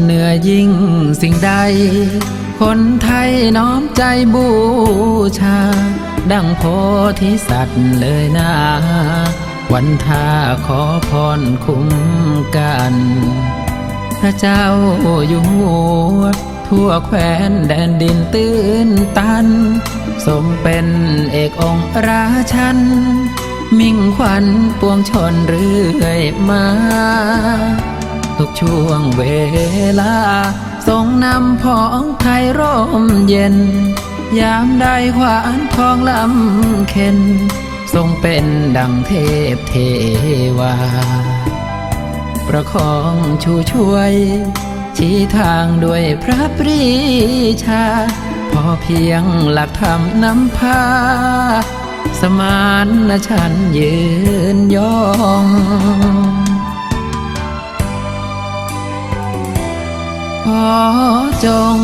เหนือยิ่งสิ่งใด คนไทยน้อมใจบูชา ดังโพธิสัตว์เลยนะ วันท่าขอพรคุ้มกัน พระเจ้าอยู่หัวทั่วแคว้นแดนดินตื้นตัน สมเป็นเอกองค์ราชัน มิ่งขวัญปวงชนเรื่อยมา ทุกช่วงเวลาทรงนำพ้องไทยร่มเย็น ยามได้ขวานทองลำเข็น ทรงเป็นดังเทพเทวา ประคองชูช่วย ชี้ทางด้วยพระปรีชา พอเพียงหลักธรรมนำพา สมานฉันยืนยอง ขอจง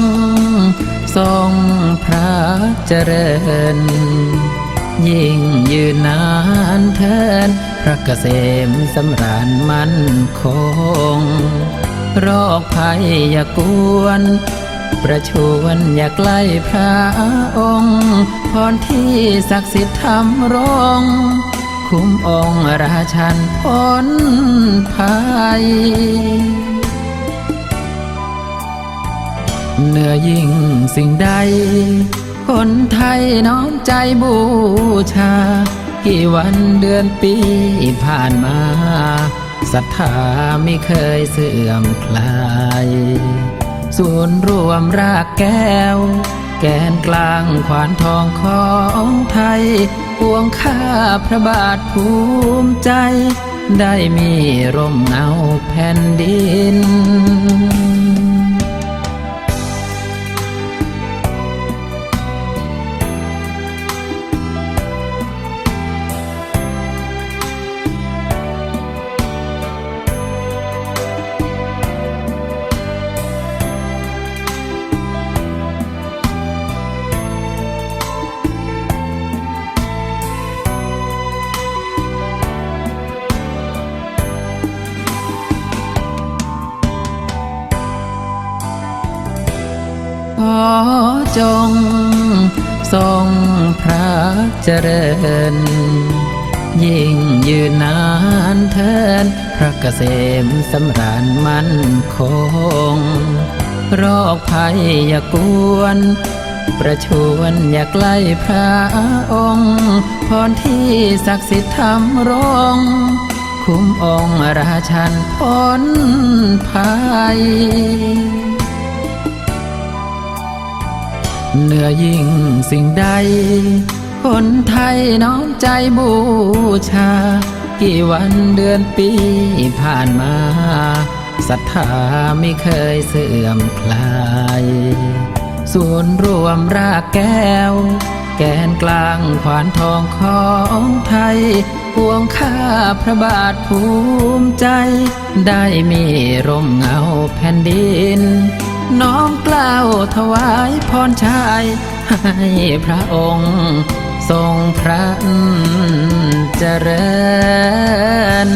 ทรงพระเจริญ ยิ่งยืนนานเทินพระเกษมสำราญมั่นคง โรคภัยอย่ากวน ประชวนอย่าใกล้พระองค์ พรที่ศักดิ์สิทธิ์ทำรงคุ้มองค์ราชันพ้นภัย เหนือยิ่งสิ่งใด คนไทยน้อมใจบูชา กี่วันเดือนปีผ่านมาศรัทธาไม่เคยเสื่อมคลายส่วนย์รวมรากแก้ว แกนกลางขวานทองของไทยปวงข้าพระบาทภูมิใจ ได้มีร่มเงาแผ่นดิน ขอจง ทรงพระเจริญ ยิ่งยืนนานเทินพระเกษมสำราญมั่นคงโรคภัยอย่ากวน ประชวนอย่าใกล้พระองค์พรที่ศักดิ์สิทธิ์ทำรง คุ้มองค์ราชันพ้นภัย เหนือยิ่งสิ่งใด คนไทยน้อมใจบูชา กี่วันเดือนปีผ่านมาศรัทธาไม่เคยเสื่อมคลายส่วนย์รวมรากแก้ว แกนกลางขวานทองของไทยปวงข้าพระบาทภูมิใจ ได้มีร่มเงาแผ่นดิน น้อมกล้าวถวายพรชัยให้พระองค์ทรงพระเจริญ